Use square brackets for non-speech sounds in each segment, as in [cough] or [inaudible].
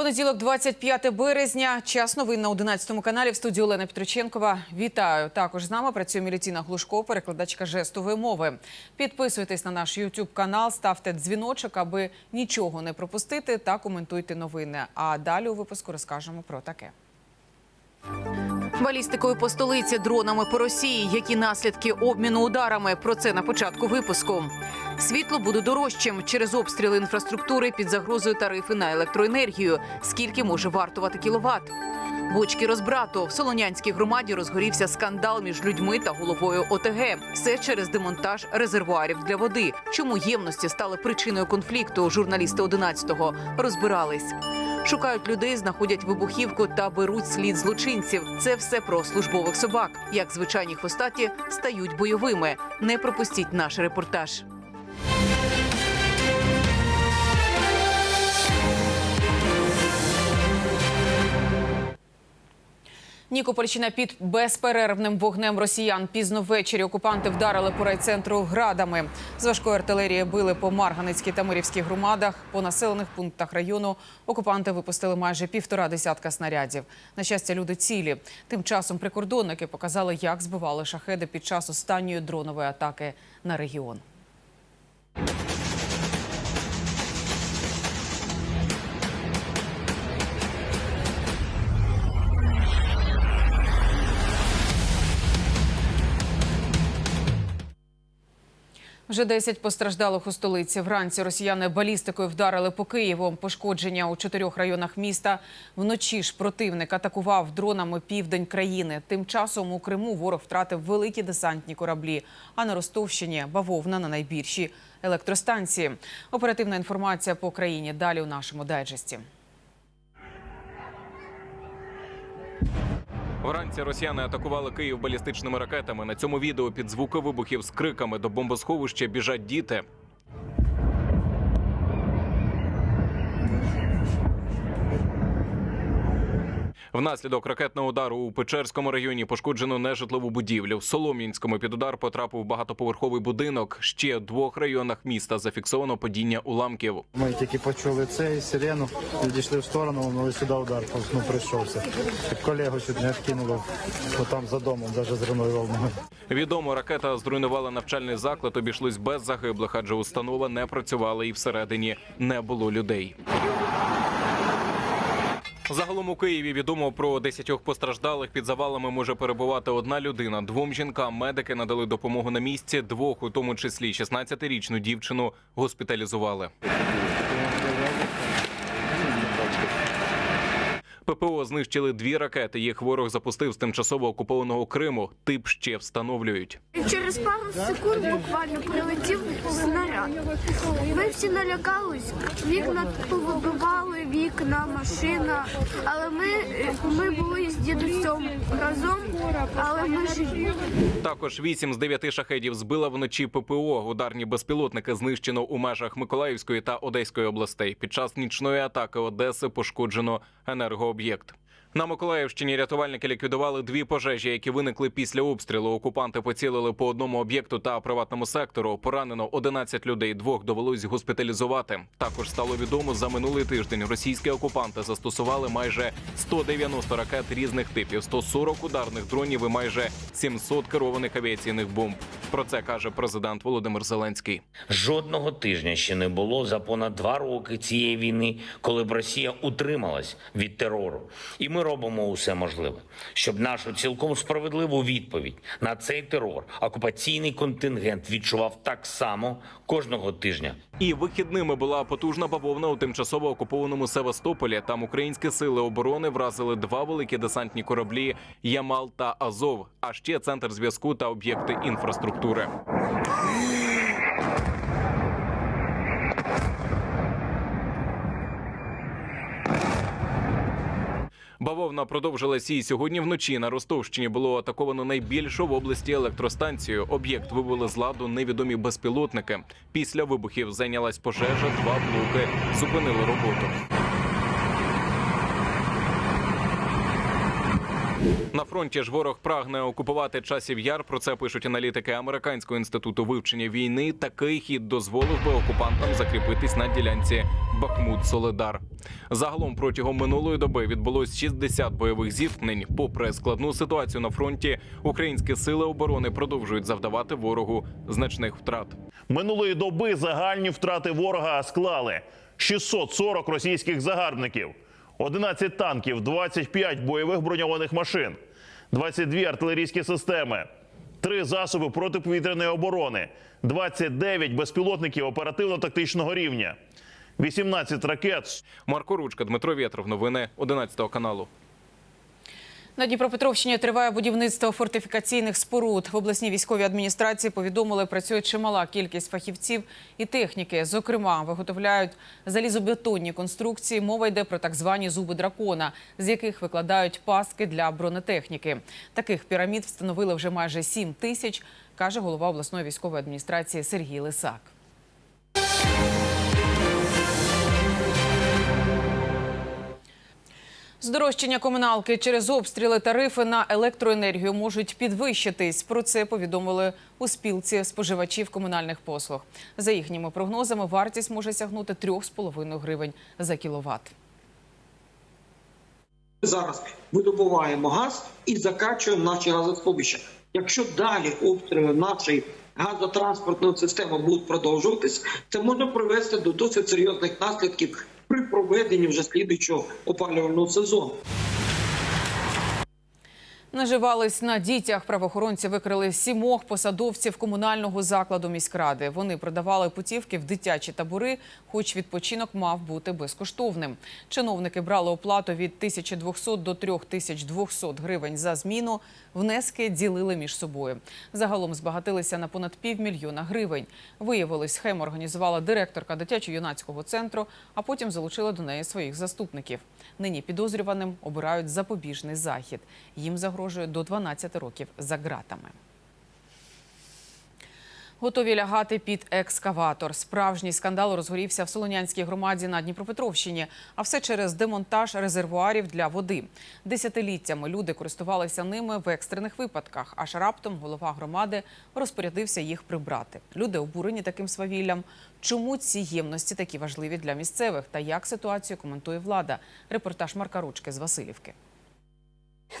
Понеділок, 25 березня. Час новин на 11 каналі в студії Олена Петроченкова. Вітаю. Також з нами працює Мілітіна Глушко, перекладачка жестової мови. Підписуйтесь на наш YouTube канал, ставте дзвіночок, аби нічого не пропустити та коментуйте новини. А далі у випуску розкажемо про таке. Балістикою по столиці, дронами по Росії. Які наслідки обміну ударами? Про це на початку випуску. Світло буде дорожчим через обстріли інфраструктури під загрозою тарифи на електроенергію. Скільки може вартувати кіловат? Бочки розбрату в Солонянській громаді розгорівся скандал між людьми та головою ОТГ. Все через демонтаж резервуарів для води. Чому ємності стали причиною конфлікту? Журналісти 11-го розбирались. Шукають людей, знаходять вибухівку та беруть слід злочинців. Це все про службових собак. Як звичайні хвостаті стають бойовими. Не пропустіть наш репортаж. Нікопольщина під безперервним вогнем росіян. Пізно ввечері окупанти вдарили по райцентру градами. З важкої артилерії били по Марганицькій та Мирівській громадах. По населених пунктах району окупанти випустили майже півтора десятка снарядів. На щастя, люди цілі. Тим часом прикордонники показали, як збивали шахеди під час останньої дронової атаки на регіон. Вже 10 постраждалих у столиці. Вранці росіяни балістикою вдарили по Києву. Пошкодження у чотирьох районах міста. Вночі ж противник атакував дронами південь країни. Тим часом у Криму ворог втратив великі десантні кораблі. А на Ростовщині бавовна на найбільшій електростанції. Оперативна інформація по країні далі у нашому дайджесті. Вранці росіяни атакували Київ балістичними ракетами. На цьому відео під звуки вибухів з криками до бомбосховища біжать діти. Внаслідок ракетного удару у Печерському районі пошкоджено нежитлову будівлю. В Солом'янському під удар потрапив багатоповерховий будинок. Ще в двох районах міста зафіксовано падіння уламків. Ми тільки почули це і сирену, відійшли в сторону, але сюди удар ну, прийшовся. Колегу чуть не вкинуло, бо там за домом, навіть з волнами. Відомо, ракета зруйнувала навчальний заклад. Обійшлось без загиблих, адже установа не працювала і всередині не було людей. Загалом у Києві відомо про десятьох постраждалих. Під завалами може перебувати одна людина. Двом жінкам медики надали допомогу на місці. Двох, у тому числі 16-річну дівчину, госпіталізували. ППО знищили дві ракети. Їх ворог запустив з тимчасово окупованого Криму. Тип ще встановлюють. Через пару секунд буквально прилетів снаряд. Ми всі налякались, вікна повибивали, вікна, машина. Але ми, ми були з дідусем разом, але ми живі. Також 8 з 9 шахедів збила вночі ППО. Ударні безпілотники знищено у межах Миколаївської та Одеської областей. Під час нічної атаки Одеси пошкоджено енергооб'єкт об'єкт. На Миколаївщині рятувальники ліквідували дві пожежі, які виникли після обстрілу. Окупанти поцілили по одному об'єкту та приватному сектору. Поранено 11 людей. Двох довелось госпіталізувати. Також стало відомо за минулий тиждень. Російські окупанти застосували майже 190 ракет різних типів, 140 ударних дронів і майже 700 керованих авіаційних бомб. Про це каже президент Володимир Зеленський. Жодного тижня ще не було за понад два роки цієї війни, коли б Росія утрималась від терору. І ми робимо усе можливе, щоб нашу цілком справедливу відповідь на цей терор окупаційний контингент відчував так само кожного тижня. І вихідними була потужна бавовна у тимчасово окупованому Севастополі. Там українські сили оборони вразили два великі десантні кораблі Ямал та Азов, а ще центр зв'язку та об'єкти інфраструктури. Бавовна продовжилась і сьогодні вночі на Ростовщині було атаковано найбільшу в області електростанцію. Об'єкт вивели з ладу невідомі безпілотники. Після вибухів зайнялась пожежа, два блоки зупинили роботу. На фронті ж ворог прагне окупувати часів яр. Про це пишуть аналітики Американського інституту вивчення війни. Такий хід дозволив би окупантам закріпитись на ділянці Бахмут Соледар. Загалом протягом минулої доби відбулось 60 бойових зіткнень. Попри складну ситуацію на фронті, українські сили оборони продовжують завдавати ворогу значних втрат. Минулої доби загальні втрати ворога склали 640 російських загарбників, 11 танків, 25 бойових броньованих машин, 22 артилерійські системи, 3 засоби протиповітряної оборони, 29 безпілотників оперативно-тактичного рівня, 18 ракет, Марко Ручка, Дмитро Вєтров. Новини 11 каналу. На Дніпропетровщині триває будівництво фортифікаційних споруд. В обласній військовій адміністрації повідомили, працює чимала кількість фахівців і техніки. Зокрема, виготовляють залізобетонні конструкції. Мова йде про так звані зуби дракона, з яких викладають паски для бронетехніки. Таких пірамід встановили вже майже 7 тисяч, каже голова обласної військової адміністрації Сергій Лисак. Здорожчання комуналки через обстріли тарифи на електроенергію можуть підвищитись. Про це повідомили у спілці споживачів комунальних послуг. За їхніми прогнозами, вартість може сягнути 3,5 гривень за кіловат. зараз видобуваємо газ і закачуємо наші газосховища. Якщо далі обстріли нашої газотранспортної системи будуть продовжуватись, це може привести до досить серйозних наслідків при проведенні вже слідуючого опалювального сезону. Наживались на дітях. Правоохоронці викрили сімох посадовців комунального закладу міськради. Вони продавали путівки в дитячі табори, хоч відпочинок мав бути безкоштовним. Чиновники брали оплату від 1200 до 3200 гривень за зміну. Внески ділили між собою. Загалом збагатилися на понад півмільйона гривень. Виявилось, схему організувала директорка дитячо-юнацького центру, а потім залучила до неї своїх заступників. Нині підозрюваним обирають запобіжний захід. Їм загрожує до 12 років за ґратами. Готові лягати під екскаватор. Справжній скандал розгорівся в Солонянській громаді на Дніпропетровщині. А все через демонтаж резервуарів для води. Десятиліттями люди користувалися ними в екстрених випадках. Аж раптом голова громади розпорядився їх прибрати. Люди обурені таким свавіллям. Чому ці ємності такі важливі для місцевих та як ситуацію коментує влада? Репортаж Марка Ручки з Васильівки.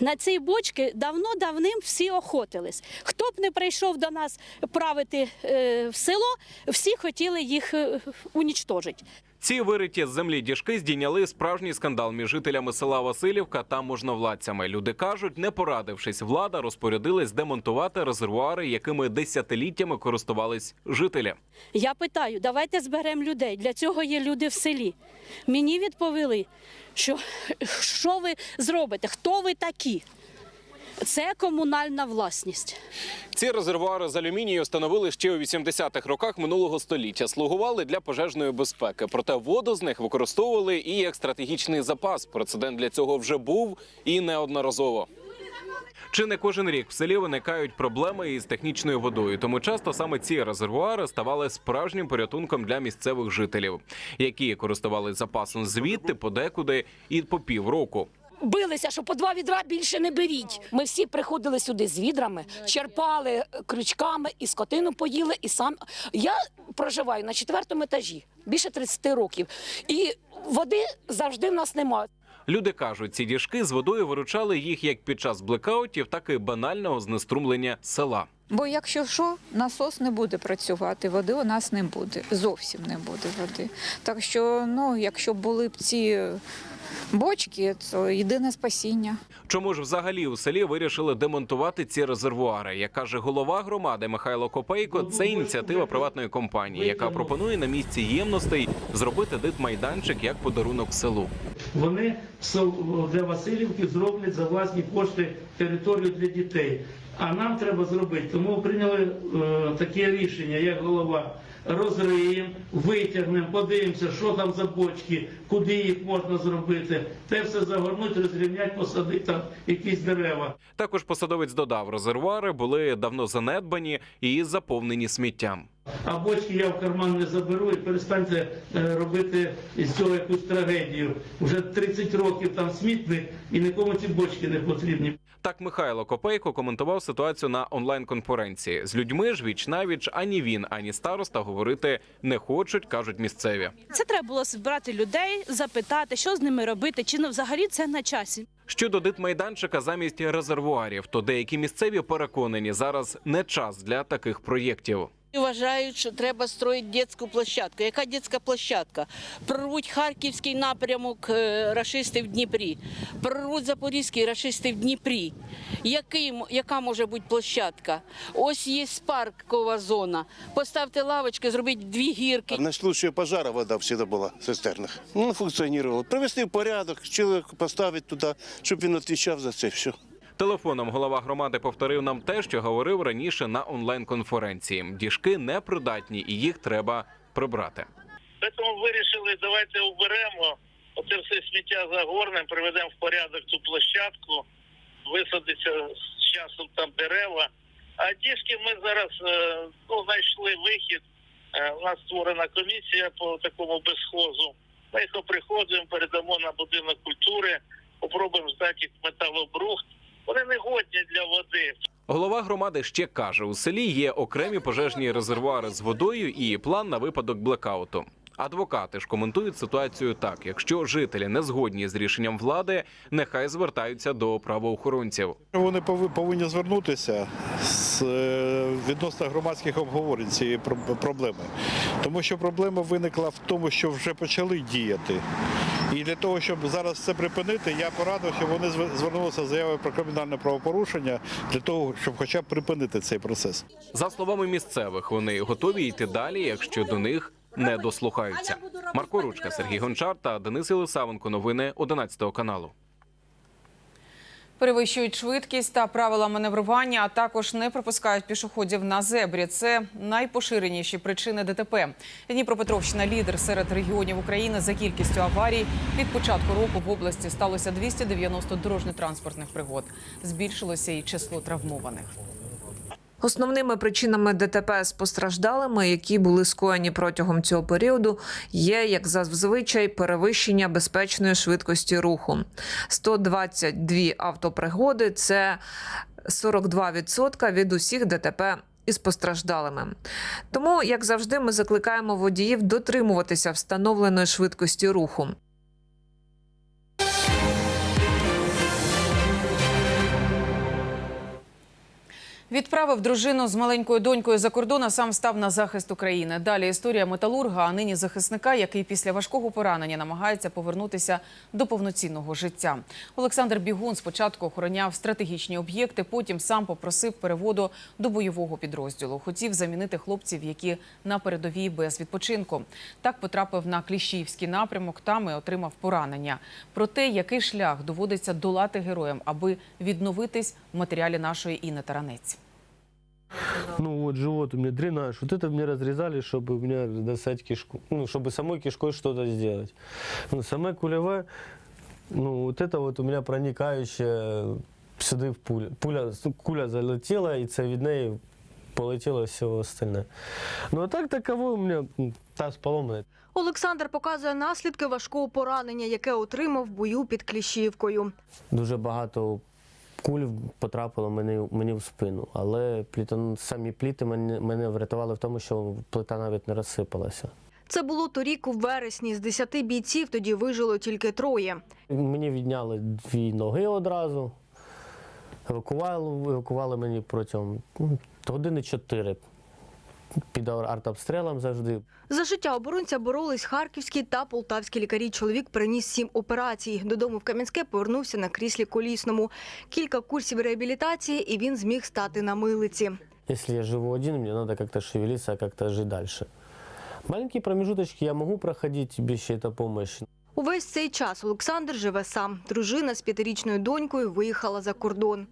На ці бочки давно-давним всі охотились. Хто б не прийшов до нас правити е, в село, всі хотіли їх е, унічтожити. Ці вириті з землі діжки здійняли справжній скандал між жителями села Васильівка та можновладцями. Люди кажуть, не порадившись, влада розпорядилась демонтувати резервуари, якими десятиліттями користувались жителі. Я питаю, давайте зберемо людей. Для цього є люди в селі. Мені відповіли, що що ви зробите, хто ви такі? Це комунальна власність. Ці резервуари з алюмінію встановили ще у 80-х роках минулого століття. Слугували для пожежної безпеки. Проте воду з них використовували і як стратегічний запас. Прецедент для цього вже був і неодноразово. Чи не кожен рік в селі виникають проблеми із технічною водою, тому часто саме ці резервуари ставали справжнім порятунком для місцевих жителів, які користувались запасом звідти подекуди і по півроку. Билися, що по два відра більше не беріть. Ми всі приходили сюди з відрами, черпали е, крючками і скотину поїли. І сам я проживаю на четвертому етажі більше 30 років, і води завжди в нас немає. Люди кажуть, ці діжки з водою виручали їх як під час блекаутів, так і банального знеструмлення села. Бо якщо що, насос не буде працювати, води у нас не буде, зовсім не буде води. Так що, ну, якщо були б ці бочки, то єдине спасіння. Чому ж взагалі у селі вирішили демонтувати ці резервуари? Як каже голова громади Михайло Копейко, це ініціатива приватної компанії, яка пропонує на місці ємностей зробити дитмайданчик як подарунок селу. Вони для Васильівки зроблять за власні кошти територію для дітей. А нам треба зробити. Тому прийняли е, таке рішення, як голова. Розриємо, витягнемо, подивимося, що там за бочки, куди їх можна зробити. Те все загорнуть, розрівнять, посадити там якісь дерева. Також посадовець додав, резервуари були давно занедбані і заповнені сміттям. А бочки я в карман не заберу і перестаньте е, робити з цього якусь трагедію. Уже 30 років там смітник і нікому ці бочки не потрібні. Так Михайло Копейко коментував ситуацію на онлайн-конференції. З людьми ж віч навіч ані він, ані староста говорити не хочуть, кажуть місцеві. Це треба було збирати людей, запитати, що з ними робити, чи не взагалі це на часі. Щодо дитмайданчика замість резервуарів, то деякі місцеві переконані зараз не час для таких проєктів. Вважають, що треба строїти дитячу площадку. Яка дитяча площадка? Прорвуть харківський напрямок е, рашисти в Дніпрі, прорвуть запорізький рашисти в Дніпрі. Який, яка може бути площадка? Ось є паркова зона. Поставте лавочки, зробіть дві гірки. На случай пожара вода всегда была в цистернах. Ну, функціонувала. Привести в порядок, чоловік поставити туди, щоб він відповідав за це все. Телефоном голова громади повторив нам те, що говорив раніше на онлайн-конференції. Діжки непридатні і їх треба прибрати. Тому вирішили, давайте уберемо оце все сміття загорнемо, приведемо в порядок цю площадку, висадиться з часом там дерева. А дішки ми зараз е, ну, знайшли вихід. Е, У нас створена комісія по такому безхозу. Ми їх оприходуємо, передамо на будинок культури, попробуємо здати металобрухт. Вони не годні для води. Голова громади ще каже: у селі є окремі пожежні резервуари з водою і план на випадок блекауту. Адвокати ж коментують ситуацію так: якщо жителі не згодні з рішенням влади, нехай звертаються до правоохоронців. Вони пови- повинні звернутися з е, відносно громадських обговорень цієї про- проблеми, тому що проблема виникла в тому, що вже почали діяти. І для того, щоб зараз це припинити, я порадив, щоб вони звернулися з заявою про кримінальне правопорушення для того, щоб хоча б припинити цей процес. За словами місцевих, вони готові йти далі, якщо до них не дослухаються. Марко Ручка, Сергій Гончар та Денис Єлисавенко. Новини 11 каналу. Перевищують швидкість та правила маневрування, а також не пропускають пішоходів на зебрі. Це найпоширеніші причини ДТП. Дніпропетровщина лідер серед регіонів України за кількістю аварій. Від початку року в області сталося 290 дорожньо-транспортних пригод. Збільшилося і число травмованих. Основними причинами ДТП з постраждалими, які були скоєні протягом цього періоду, є як зазвичай перевищення безпечної швидкості руху. 122 автопригоди це 42% від усіх ДТП. Із постраждалими, тому, як завжди, ми закликаємо водіїв дотримуватися встановленої швидкості руху. Відправив дружину з маленькою донькою за кордон, а сам став на захист України. Далі історія металурга, а нині захисника, який після важкого поранення намагається повернутися до повноцінного життя. Олександр Бігун спочатку охороняв стратегічні об'єкти, потім сам попросив переводу до бойового підрозділу. Хотів замінити хлопців, які на передовій без відпочинку. Так потрапив на Кліщівський напрямок. Там і отримав поранення. Про те, який шлях доводиться долати героям, аби відновитись в матеріалі нашої Інни Таранець. Ну вот живот у меня дренаж. Вот это мне разрезали, чтобы у меня достать кишку. Ну, чтобы самой кишкой что-то сделать. Ну, самая кулевая, ну вот это вот у меня проникающая сюда в пуля. Пуля, куля залетела, и це від неї полетело все остальное. Ну а так таковой у меня м, таз поломанный. Олександр показує наслідки важкого поранення, яке отримав в бою під Кліщівкою. Дуже багато куль потрапило мені, мені в спину, але плітон, самі пліти мене, мене врятували в тому, що плита навіть не розсипалася. Це було торік у вересні. З десяти бійців тоді вижило тільки троє. Мені відняли дві ноги одразу. Евакували, евакували мені протягом ну, години чотири. Під артобстрілом завжди. За життя оборонця боролись харківські та полтавські лікарі. Чоловік переніс сім операцій. Додому в Кам'янське повернувся на кріслі колісному. Кілька курсів реабілітації, і він зміг стати на милиці. Если я живу один, мне надо как-то шевелиться, как-то жить дальше. Маленькие промежуточки я могу проходить без чьей-то помощи. Увесь цей час Олександр живе сам. Дружина з п'ятирічною донькою виїхала за кордон.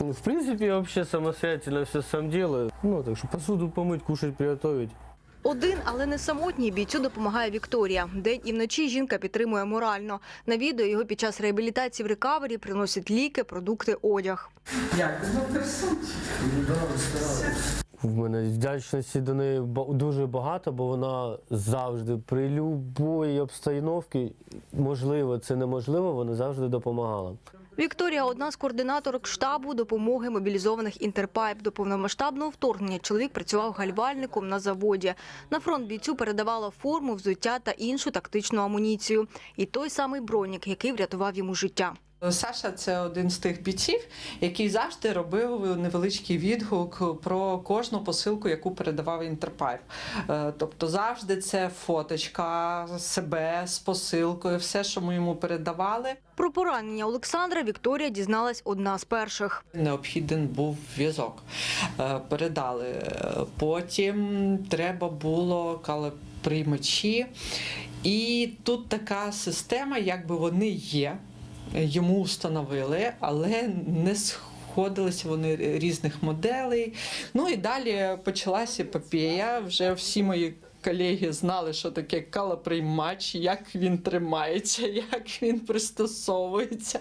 Ну, В принципе, я вообще самостоятельно все сам делаю. Ну, так что посуду помыть, кушать, приготовить. Один, але не самотній бійцю допомагає Вікторія. День і вночі жінка підтримує морально. На відео його під час реабілітації в рекавері приносять ліки, продукти, одяг. В мене вдячності до неї ба- дуже багато, бо вона завжди при будь-якій обстановці, можливо, це неможливо, вона завжди допомагала. Вікторія одна з координаторок штабу допомоги мобілізованих інтерпайп. До повномасштабного вторгнення чоловік працював гальвальником на заводі. На фронт бійцю передавала форму, взуття та іншу тактичну амуніцію. І той самий бронік, який врятував йому життя. Саша це один з тих бійців, який завжди робив невеличкий відгук про кожну посилку, яку передавав інтерпайп. Е, Тобто завжди це фоточка себе з посилкою, все, що ми йому передавали. Про поранення Олександра Вікторія дізналась одна з перших. Необхіден був зв'язок. Е, Передали. Е, Потім треба було калеприймачі. І тут така система, якби вони є, йому встановили, але не сходилися вони різних моделей. Ну і далі почалася епопея. Вже всі мої колеги знали, що таке калоприймач, як він тримається, [laughs] як він пристосовується.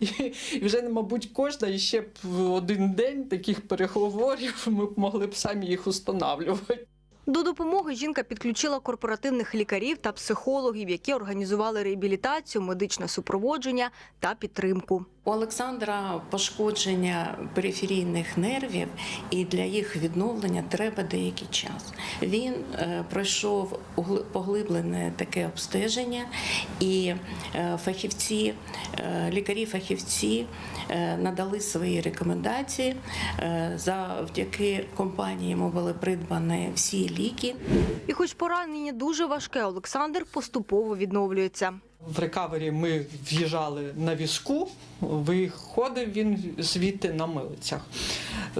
І, вже, мабуть, кожна ще б один день таких переговорів ми б могли б самі їх устанавлювати. До допомоги жінка підключила корпоративних лікарів та психологів, які організували реабілітацію, медичне супроводження та підтримку. У Олександра пошкодження периферійних нервів, і для їх відновлення треба деякий час. Він е, пройшов поглиблене таке обстеження, і е, фахівці, е, лікарі-фахівці надали свої рекомендації. Завдяки компанії йому були придбані всі ліки. І хоч поранення дуже важке, Олександр поступово відновлюється. В рекавері ми в'їжджали на візку, виходив він звідти на милицях.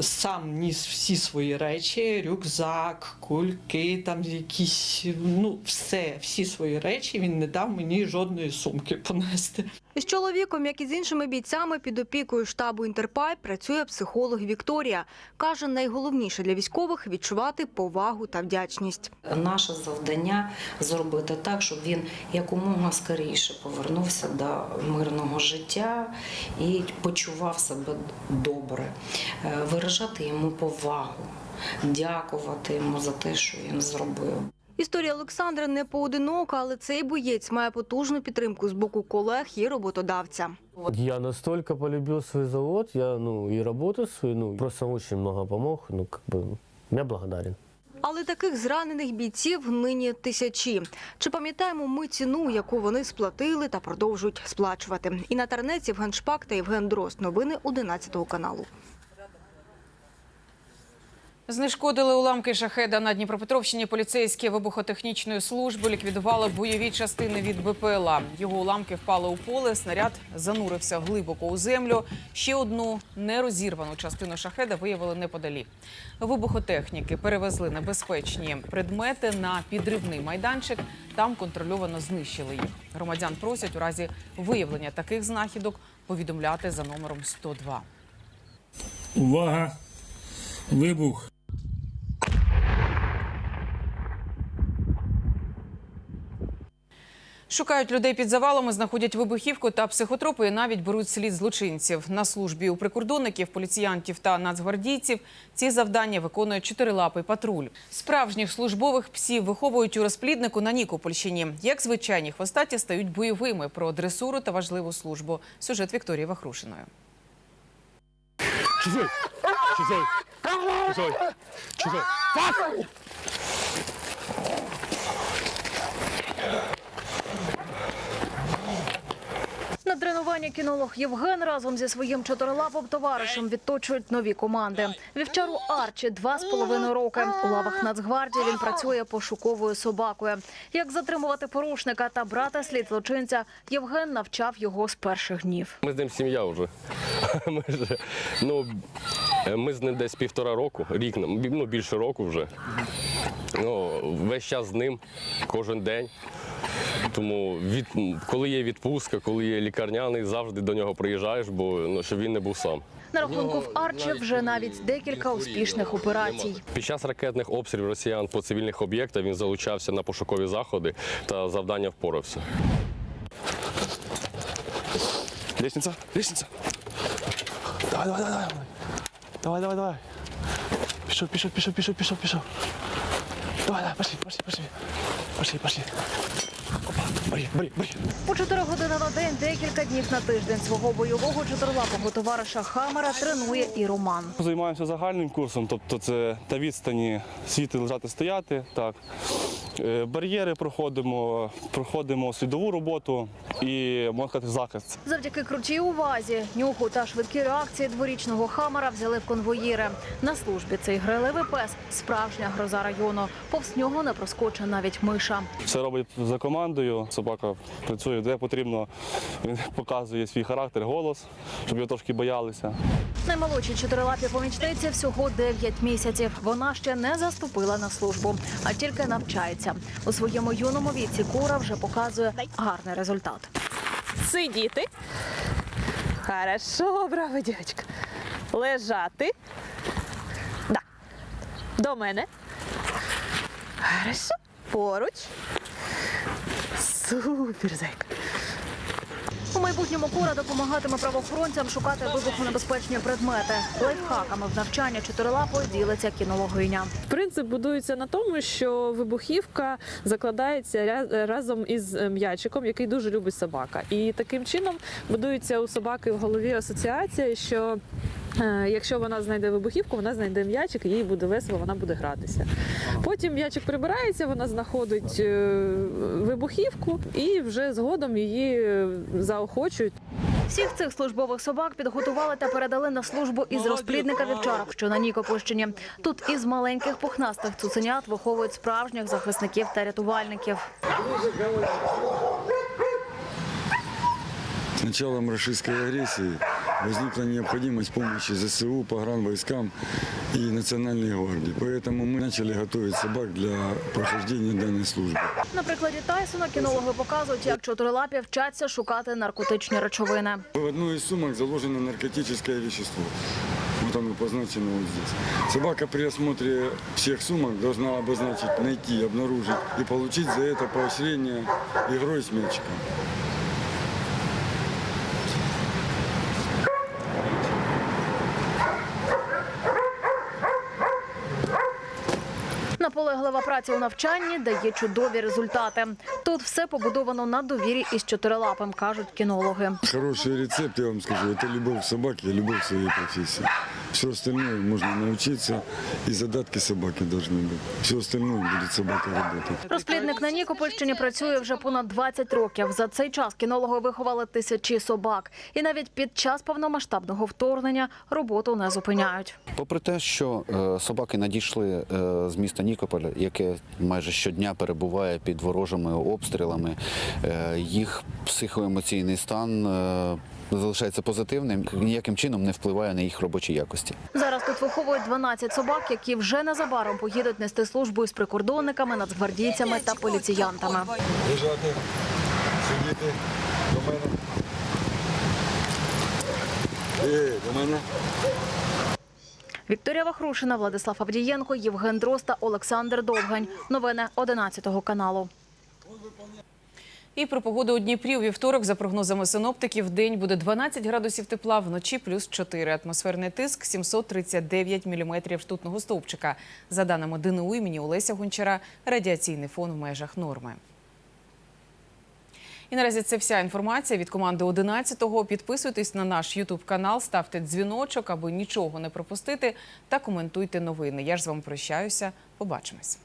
Сам ніс всі свої речі, рюкзак, кульки, там якісь, ну все, всі свої речі. Він не дав мені жодної сумки понести. З чоловіком, як і з іншими бійцями, під опікою штабу Інтерпайп працює психолог Вікторія. Каже, найголовніше для військових відчувати повагу та вдячність. Наше завдання зробити так, щоб він якомога скоріше повернувся до мирного життя і почував себе добре, виражати йому повагу, дякувати йому за те, що він зробив. Історія Олександра не поодинока, але цей боєць має потужну підтримку з боку колег і роботодавця. Я настолько полюбил свой завод, я ну и работу свою, ну просто очень много помог, ну как бы я благодарен. Але таких зранених бійців нині тисячі. Чи пам'ятаємо ми ціну, яку вони сплатили та продовжують сплачувати? Інна Тарнець, Євген Шпак та Євген Дрозд. Новини 11 каналу. Знешкодили уламки шахеда на Дніпропетровщині. Поліцейські вибухотехнічної служби ліквідували бойові частини від БПЛА. Його уламки впали у поле. Снаряд занурився глибоко у землю. Ще одну нерозірвану частину шахеда виявили неподалік. Вибухотехніки перевезли небезпечні предмети на підривний майданчик. Там контрольовано знищили їх. Громадян просять у разі виявлення таких знахідок повідомляти за номером 102. Увага! Вибух! Шукають людей під завалами, знаходять вибухівку та психотропи і навіть беруть слід злочинців. На службі у прикордонників, поліціянтів та нацгвардійців ці завдання виконує чотирилапий патруль. Справжніх службових псів виховують у розпліднику на Нікопольщині. Як звичайні хвостаті стають бойовими про дресуру та важливу службу. Сюжет Вікторії Вахрушиної. Чужой! Чужой! Чужой! Чужой! На кінолог Євген разом зі своїм чотирилапим товаришем відточують нові команди. Вівчару Арчі два з половиною роки. У лавах Нацгвардії він працює пошуковою собакою. Як затримувати порушника та брати слід злочинця, Євген навчав його з перших днів. Ми з ним сім'я вже. [laughs] Ми, ж, ну, ми з ним десь півтора року, рік, ну більше року вже. Ну, весь час з ним, кожен день. Тому від, коли є відпустка, коли є лікарняний, завжди до нього приїжджаєш, бо ну, щоб він не був сам. На рахунку в Арчі вже навіть декілька успішних операцій. Під час ракетних обстрілів росіян по цивільних об'єктах він залучався на пошукові заходи та завдання впорався. Лестница, лестница. Давай, давай, давай. Давай, давай, давай. Пішов, пішов, пішов, пішов, пішов, пішов. Давай, давай, пошли, пошли, пошли. Пошли, пошли. Бери, бери, бери. По 4 години на день, декілька днів на тиждень свого бойового чотирилапого товариша Хамера тренує і Роман. Займаємося загальним курсом, тобто це та відстані світи лежати стояти. Так. Е, Бар'єри проходимо, проходимо слідову роботу і можна сказати, захист. Завдяки крутій увазі, нюху та швидкій реакції дворічного Хамера взяли в конвоїри. На службі цей грайливий пес справжня гроза району. Повз нього не проскоче навіть миша. Все робить за командою. Собака працює де потрібно. Він показує свій характер, голос, щоб його трошки боялися. Наймолодшій чотирилапій помічниці всього 9 місяців. Вона ще не заступила на службу, а тільки навчається. У своєму юному віці кура вже показує гарний результат. Сидіти. Хорошо, браво, дівчинка. Лежати. Да. До мене. Хорошо. Поруч. Супер, зайка. У майбутньому кура допомагатиме правоохоронцям шукати вибухонебезпечні предмети. Лайфхаками в навчання чотирилапою ділиться кінологиня. Принцип будується на тому, що вибухівка закладається разом із е, м'ячиком, який дуже любить собака. І таким чином будується у собаки в голові асоціація, що якщо вона знайде вибухівку, вона знайде м'ячик, і їй буде весело, вона буде гратися. Потім м'ячик прибирається, вона знаходить е, вибухівку і вже згодом її е, заохочують. Всіх цих службових собак підготували та передали на службу із розплідника вівчарок, що на Нікопольщині. Тут із маленьких пухнастих цуценят виховують справжніх захисників та рятувальників С началом российской агрессии возникла необходимость помощи ЗСУ, погранвойскам и Национальной гвардии. Поэтому мы начали готовить собак для прохождения данной службы. На прикладі Тайсона кінологи показують, як чотирилапі вчаться шукати наркотичні речовини. В одной из сумок заложено наркотическое вещество. Вот оно позначено вот здесь. Собака при осмотре всех сумок должна обозначить, найти, обнаружить и получить за это поощрение игрой с мячиком. Наполеглива праця у навчанні дає чудові результати. Тут все побудовано на довірі із чотирилапим, кажуть кінологи. Хороший рецепт, я вам скажу, Це любов собаки, любов своєї профессии. Все остальное можно научиться, и задатки собаки должны быть. Все остальное будет собака работать. Розплідник на Нікопольщині працює вже понад 20 років. За цей час кінологи виховали тисячі собак. І навіть під час повномасштабного вторгнення роботу не зупиняють. Попри те, що е, собаки надійшли е, з міста Нікополя, яке майже щодня перебуває під ворожими обстрілами, е, їх психоемоційний стан залишається позитивним, ніяким чином не впливає на їх робочі якості. Зараз тут виховують 12 собак, які вже незабаром поїдуть нести службу із прикордонниками, нацгвардійцями та поліціянтами. Лежати, сидіти, до мене. До мене. Вікторія Вахрушина, Владислав Авдієнко, Євген Дрозд та Олександр Довгань. Новини 11 каналу. І про погоду у Дніпрі у вівторок, за прогнозами синоптиків, день буде 12 градусів тепла, вночі плюс 4. Атмосферний тиск 739 міліметрів ртутного стовпчика. За даними ДНУ імені Олеся Гончара, радіаційний фон в межах норми. І наразі це вся інформація від команди 11-го. Підписуйтесь на наш Ютуб канал, ставте дзвіночок, аби нічого не пропустити, та коментуйте новини. Я ж з вами прощаюся. Побачимось.